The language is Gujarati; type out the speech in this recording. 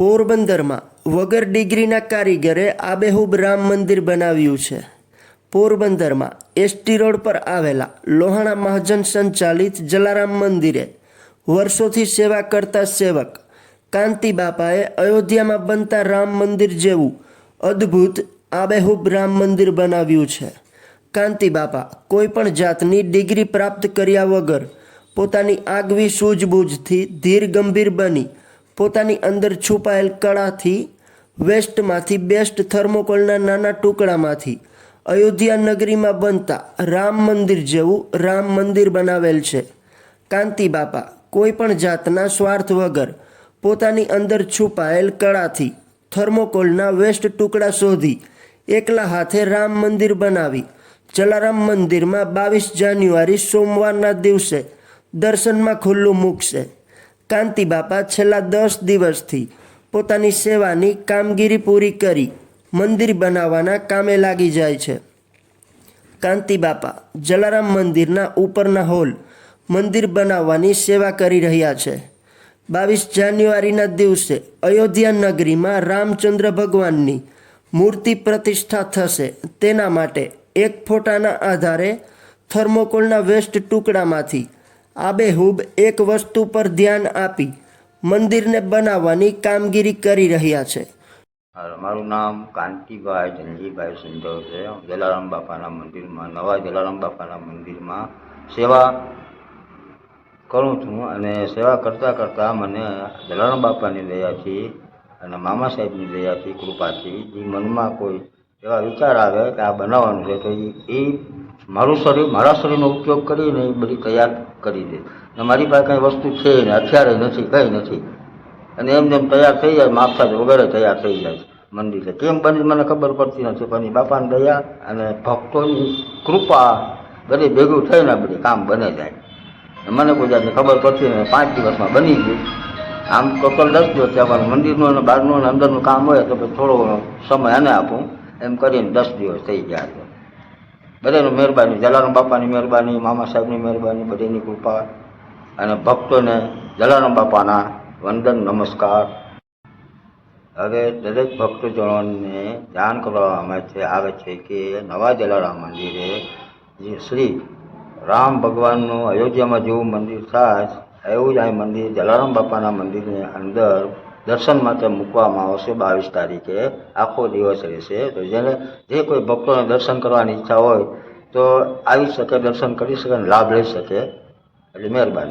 પોરબંદરમાં વગર ડિગ્રીના કારીગરે આબેહૂબ રામ મંદિર બનાવ્યું છે. પોરબંદરમાં એસટી રોડ પર આવેલા લોહાણા મહાજન સંચાલિત જલારામ મંદિરે વર્ષોથી સેવા કરતા સેવક કાંતિ બાપાએ અયોધ્યામાં બનતા રામ મંદિર જેવું અદ્ભુત આબેહૂબ રામ મંદિર બનાવ્યું છે. કાંતિ બાપા કોઈ પણ જાતની ડિગ્રી પ્રાપ્ત કર્યા વગર પોતાની આગવી સૂઝબૂઝથી ધીર ગંભીર બની પોતાની અંદર છુપાયેલ કળાથી વેસ્ટમાંથી બેસ્ટ થર્મોકોલના નાના ટુકડામાંથી અયોધ્યા નગરીમાં બનતા રામ મંદિર જેવું રામ મંદિર બનાવેલ છે. કાંતિ બાપા, કોઈ પણ જાતના સ્વાર્થ વગર પોતાની અંદર છુપાયેલ કળાથી થર્મોકોલના વેસ્ટ ટુકડા શોધી એકલા હાથે રામ મંદિર બનાવી જલારામ મંદિરમાં બાવીસ જાન્યુઆરી સોમવારના દિવસે દર્શનમાં ખુલ્લું મૂકશે. કાંતિ બાપા છેલ્લા દસ દિવસથી પોતાની સેવાની કામગીરી પૂરી કરી મંદિર બનાવવાના કામે લાગી જાય છે. કાંતિ બાપા જલારામ મંદિરના ઉપરના હોલ મંદિર બનાવવાની સેવા કરી રહ્યા છે. બાવીસ જાન્યુઆરીના દિવસે અયોધ્યા નગરીમાં રામચંદ્ર ભગવાનની મૂર્તિ પ્રતિષ્ઠા થશે તેના માટે એક ફોટાના આધારે થર્મોકોલના વેસ્ટ ટુકડામાંથી આબેહૂબ એક વસ્તુ પર ધ્યાન આપી મંદિરને બનાવવાની કામગીરી કરી રહ્યા છે. મારું નામ કાંતિભાઈ ધનજીભાઈ સુંદર છે. જલારામ બાપાના મંદિરમાં, નવા જલારામ બાપાના મંદિરમાં સેવા કરું છું અને સેવા કરતાં કરતાં મને જલારામ બાપાની દયાથી અને મામા સાહેબની દયાથી, કૃપાથી, જે મનમાં કોઈ એવા વિચાર આવે કે આ બનાવવાનું છે, તો એ મારું શરીર, મારા શરીરનો ઉપયોગ કરીને એ બધી તૈયાર કરી દે. અને મારી પાસે કંઈ વસ્તુ છે ને હથિયારે નથી, કંઈ નથી. અને એમ જેમ તૈયાર થઈ જાય માપસાદ વગેરે તૈયાર થઈ જાય મંદિર કેમ બની, મને ખબર પડતી નથી, પણ એ બાપાની દયા અને ભક્તોની કૃપા બધી ભેગું થઈને બધી કામ બને જાય. મને કોઈ જાતની ખબર પડતી ને પાંચ દિવસમાં બની ગયું. આમ ટોટલ દસ દિવસ ત્યાં મંદિરનું અને બહારનું અને અંદરનું કામ હોય તો થોડો સમય એને આપું. એમ કરીને દસ દિવસ થઈ ગયા છે. બધાની મહેરબાની, જલારામ બાપાની મહેરબાની, મામા સાહેબની મહેરબાની, બધીની કૃપા. અને ભક્તોને જલારામ બાપાના વંદન, નમસ્કાર. હવે દરેક ભક્તજનોને જાણ કરવામાં છે, આવે છે કે નવા જલારામ મંદિરે જે શ્રી રામ ભગવાનનું અયોધ્યામાં જેવું મંદિર થાય, એવું જ આ મંદિર જલારામ બાપાના મંદિરની અંદર દર્શન માટે મૂકવામાં આવશે બાવીસ તારીખે. આખો દિવસ રહેશે. તો જેને જે કોઈ ભક્તોને દર્શન કરવાની ઈચ્છા હોય, તો આવી શકે, દર્શન કરી શકે અને લાભ લઈ શકે. એટલે મહેરબાની.